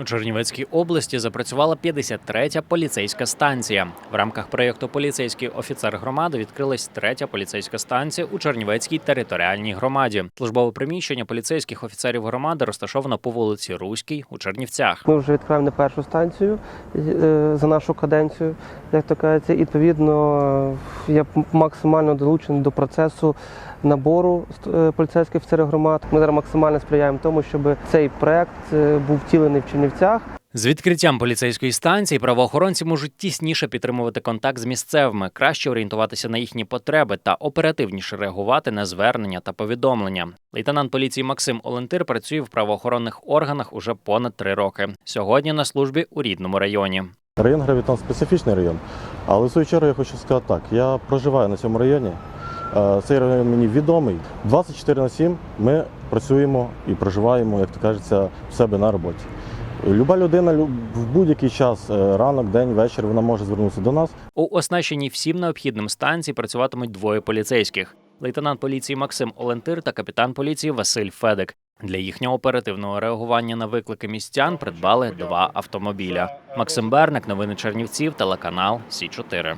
У Чернівецькій області запрацювала 53-я поліцейська станція. В рамках проєкту Поліцейський офіцер громади відкрилась третя поліцейська станція у Чернівецькій територіальній громаді. Службове приміщення поліцейських офіцерів громади розташовано по вулиці Руській у Чернівцях. Ми вже відкриваємо не першу станцію е, за нашу каденцію, як то кажеться. Відповідно е, я максимально долучений до процесу набору е, поліцейських офіцерів громад. Ми зараз максимально сприяємо тому, щоб цей проект був втілений в Чернівцях. З відкриттям поліцейської станції правоохоронці можуть тісніше підтримувати контакт з місцевими, краще орієнтуватися на їхні потреби та оперативніше реагувати на звернення та повідомлення. Лейтенант поліції Максим Олентир працює в правоохоронних органах уже понад три роки. Сьогодні на службі у рідному районі. Район Гравітон специфічний район, але в свою чергу я хочу сказати так: я проживаю на цьому районі. Е, Цей район мені відомий. 24 на 7 ми працюємо і проживаємо, як то кажеться, в себе на роботі. Люба людина лю- в будь-який час, е, ранок, день, вечір, вона може звернутися до нас. У оснащеній всім необхідним станції працюватимуть двоє поліцейських: лейтенант поліції Максим Олентир та капітан поліції Василь Федик. Для їхнього оперативного реагування на виклики містян придбали два автомобіля. Максим Берник, новини Чернівців, телеканал Сі 4